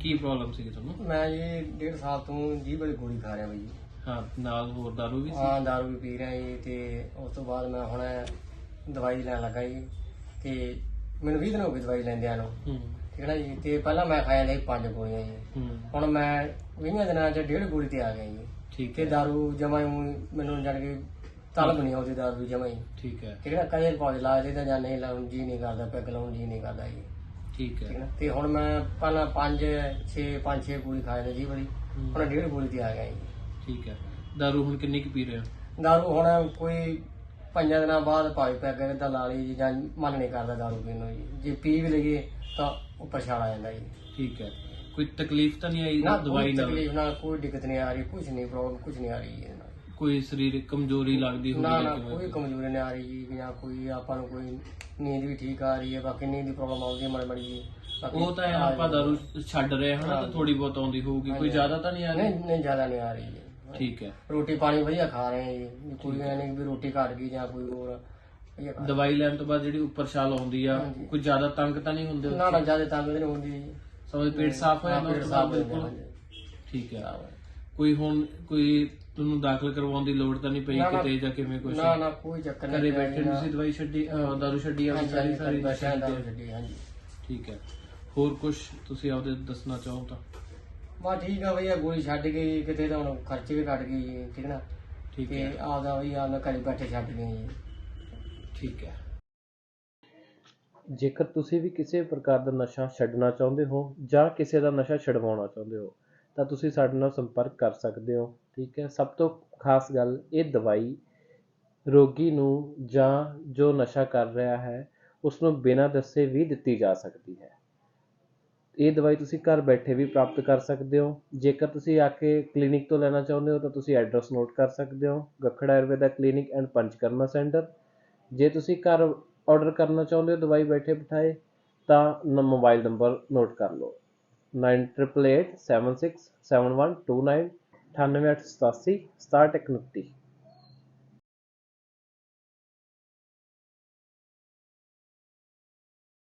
ਕੀ problem ਸੀ ਤੁਹਾਨੂੰ? ਮੈਂ ਜੀ ਡੇਢ ਸਾਲ ਤੋਂ ਜੀ ਬੜੀ ਗੋਲੀ ਖਾ ਰਿਹਾ ਬਈ ਜੀ। ਹਾਂ ਨਾਲ ਹੋਰ ਦਾਰੂ ਵੀ ਸੀ? ਹਾਂ ਦਾਰੂ ਵੀ ਪੀ ਰਿਹਾ ਜੀ ਤੇ ਉਸ ਤੋਂ ਬਾਅਦ ਮੈਂ ਹੁਣ ਦਵਾਈ ਲੈਣ ਲੱਗਾ ਜੀ ਤੇ ਮੈਨੂੰ 20 ਦਿਨ ਹੋ ਗਏ ਦਵਾਈ ਲੈਂਦਿਆਂ ਨੂੰ। ਹੂੰ। ਠੀਕ ਹੈ ਨਾ ਜੀ? ਤੇ ਪਹਿਲਾਂ ਮੈਂ ਖਾਇਆ ਲਈ ਪੰਜ ਗੋਲੀਆਂ ਜੀ। ਹੂੰ। ਹੁਣ ਮੈਂ 20 ਦਿਨਾਂ 'ਚ ਡੇਢ ਗੋਲੀ ਤੇ ਆ ਗਿਆ ਜੀ। ਠੀਕ ਤੇ ਹੈ। ਦਾਰੂ ਜਮਾ ਹੀ ਮੈਨੂੰ ਜਾਣ ਕੇ ਤਲਬ ਨਹੀਂ ਆਉਂਦੀ ਦਾਰੂ ਜਮਾ ਹੀ। ਠੀਕ ਹੈ। ਠੀਕ ਹੈ ਨਾ? ਕਈ ਪੌਜ ਲਾ ਦੇ ਤਾਂ ਜਾਂ ਨਹੀਂ ਲਾਉਣ ਜੀ ਨਹੀਂ ਕਰਦਾ ਪੈਗ ਲਾਉਣ ਜੀ ਨਹੀਂ ਕਰਦਾ ਜੀ। ਠੀਕ ਠੀਕ ਹੈ। ਤੇ ਹੁਣ ਮੈਂ ਪਹਿਲਾਂ 5 6 5 6 ਗੋਲੀ ਖਾਏ ਨੇ ਜੀ ਬੜੀ ਹੂੰ, ਹੁਣ ਡੇਢ ਗੋਲੀ ਤੇ ਆ ਗਿਆ ਜੀ। ਠੀਕ ਹੈ। ਦਾਰੂ ਹੁਣ ਕਿੰਨੀ ਕੁ ਪੀ ਰਹੇ ਹੋ? ਦਾਰੂ ਹੁਣ ਕੋਈ ਪੰਜਾਂ ਦਿਨਾਂ ਬਾਅਦ ਭਾਵੇਂ ਪੈਗ ਤਾਂ ਲਾ ਲਈ ਜੀ ਜਾਂ ਮਨ ਨਹੀਂ ਕਰਦਾ ਦਾਰੂ ਪੀਣ ਨੂੰ ਜੀ। ਜੇ ਪੀ ਵੀ ਲਈਏ ਤਾਂ ਉੱਪਰ ਛਾਲ ਆ ਜਾਂਦਾ ਜੀ। ਠੀਕ ਹੈ। ਕੋਈ ਤਕਲੀਫ ਤਾਂ ਨਹੀਂ ਆਈ ਨਾ ਦਵਾਈ ਕੋਈ ਨਾਲ? ਤਕਲੀਫ ਨਾਲ ਕੋਈ ਦਿੱਕਤ ਨਹੀਂ ਆ ਰਹੀ ਕੁਝ ਨਹੀਂ ਪ੍ਰੋਬਲਮ ਕੁਝ ਨਹੀਂ ਆ ਰਹੀ ਜੀ ਇਹਦੇ ਨਾਲ। ਕੋਈ ਸਰੀਰਕ ਕਮਜ਼ੋਰੀ ਲੱਗਦੀ ਹੋਵੇ ਨਾ? ਕੋਈ ਕਮਜ਼ੋਰੀ ਨਹੀਂ ਆ ਰਹੀ ਜੀ ਜਾਂ ਕੋਈ ਆਪਾਂ ਨੂੰ ਕੋਈ ਨੀਂਦ ਵੀ ਠੀਕ ਆ ਰਹੀ ਹੈ ਬਾਕੀ ਨੀਂਦ ਦੀ ਪ੍ਰੋਬਲਮ ਆਉਂਦੀ ਹੈ ਮਾੜੀ ਮਾੜੀ ਜੀ। ਬਾਕੀ ਉਹ ਤਾਂ ਹੈ, ਆਪਾਂ ਦਾਰੂ ਛੱਡ ਰਹੇ ਹਾਂ ਤਾਂ ਥੋੜੀ ਬਹੁਤ ਆਉਂਦੀ ਹੋਊਗੀ ਕੋਈ ਜ਼ਿਆਦਾ ਤਾਂ ਨਹੀਂ ਆ ਰਹੀ? ਨਹੀਂ ਨਹੀਂ ਜ਼ਿਆਦਾ ਨਹੀਂ ਆ ਰਹੀ ਜੀ। ਠੀਕ ਹੈ। ਰੋਟੀ ਪਾਣੀ ਵਧੀਆ ਖਾ ਰਹੇ ਹਾਂ ਜੀ। ਕੋਈ ਐ ਨਹੀਂ ਵੀ ਰੋਟੀ ਘਟ ਗਈ ਜਾਂ ਕੋਈ ਹੋਰ ਵਧੀਆ ਖਾ- ਦਵਾਈ ਲੈਣ ਤੋਂ ਬਾਅਦ ਜਿਹੜੀ ਉੱਪਰ ਛਾਲ ਆਉਂਦੀ ਆ ਹਾਂਜੀ। ਕੋਈ ਜ਼ਿਆਦਾ ਤੰਗ ਤਾਂ ਨਹੀਂ ਹੁੰਦੇ ਨਾ ਨਾ ਜ਼ਿਆਦਾ ਤੰਗ ਨਹੀਂ ਹੁੰਦੀ ਜੀ। ਸਮਝ ਪੇਟ ਸਾਫ਼ ਹੋ ਜਾਂਦਾ ਉਸ ਤੋਂ ਬਾਅਦ ਬਿਲਕੁਲ। ਠੀਕ ਹੈ। ਕੋਈ ਹੁਣ ਕੋਈ ਤੁਹਾਨੂੰ ਦਾਖਲ ਕਰਵਾਉਣ ਦੀ ਲੋੜ ਤਾਂ ਨਹੀਂ ਪਈ ਨਾ, ਨਾ। ਕਿਤੇ ਜਾਂ ਕਿਵੇਂ ਕੁਝ ਨਾ ਨਾ ਕੋਈ ਚੱਕਰ ਨਹੀਂ ਘਰੇ ਬੈਠੇ ਤੁਸੀਂ ਦਵਾਈ ਛੱਡੀ ਅਹ, ਦਾਰੂ ਛੱਡੀ ਆ ਹਾਂਜੀ, ਸਾਰੀ ਸਾਰੀ ਦਾਰੂ ਛੱਡੀ ਹਾਂਜੀ। ਠੀਕ ਹੈ। ਹੋਰ ਕੁਝ ਤੁਸੀਂ ਆਪਦੇ ਦੱਸਣਾ ਚਾਹੋ ਤਾਂ? ਬਾ ਠੀਕ ਆ ਭਈਆ ਗੋਲੀ ਛੱਡ ਗਈ ਕਿਤੇ ਤਾਂ ਹੁਣ ਖਰਚੇ ਵੀ ਗਈ ਜੀ, ਠੀਕ ਨਾ? ਠੀਕ ਤੇ ਹੈ। ਆਪਦਾ ਵੀ ਆਪਦਾ ਘਰੇ ਬੈਠੇ ਛੱਡ ਗਏ ਜੀ। ਠੀਕ ਹੈ। ਜੇਕਰ ਤੁਸੀਂ ਵੀ ਕਿਸੇ ਪ੍ਰਕਾਰ ਦਾ ਨਸ਼ਾ ਛੱਡਣਾ ਚਾਹੁੰਦੇ ਹੋ ਜਾਂ ਕਿਸੇ ਦਾ ਨਸ਼ਾ ਛਡਵਾਉਣਾ ਚਾਹੁੰਦੇ ਹੋ ਤਾਂ ਤੁਸੀਂ ਸਾਡੇ ਨਾਲ ਸੰਪਰਕ ਕਰ ਸਕਦੇ ਹੋ। ਠੀਕ ਹੈ। ਸਭ ਤੋਂ ਖਾਸ ਗੱਲ ਇਹ ਦਵਾਈ ਰੋਗੀ ਨੂੰ ਜਾਂ ਜੋ ਨਸ਼ਾ ਕਰ ਰਿਹਾ ਹੈ ਉਸ ਨੂੰ ਬਿਨਾਂ ਦੱਸੇ ਵੀ ਦਿੱਤੀ ਜਾ ਸਕਦੀ ਹੈ। ਇਹ ਦਵਾਈ ਤੁਸੀਂ ਘਰ ਬੈਠੇ ਵੀ ਪ੍ਰਾਪਤ ਕਰ ਸਕਦੇ ਹੋ। ਜੇਕਰ ਤੁਸੀਂ ਆ ਕੇ ਕਲੀਨਿਕ ਤੋਂ ਲੈਣਾ ਚਾਹੁੰਦੇ ਹੋ ਤਾਂ ਤੁਸੀਂ ਐਡਰੈਸ ਨੋਟ ਕਰ ਸਕਦੇ ਹੋ। Gakhar Ayurveda clinic and Panchakarma centre. ਜੇ ਤੁਸੀਂ ਘਰ ਆਰਡਰ ਕਰਨਾ ਚਾਹੁੰਦੇ ਹੋ ਦਵਾਈ ਬੈਠੇ ਬਿਠਾਏ, ਤਾਂ ਮੋਬਾਈਲ ਨੰਬਰ ਨੋਟ ਕਰ ਲਓ। 9888767129 9888 67 69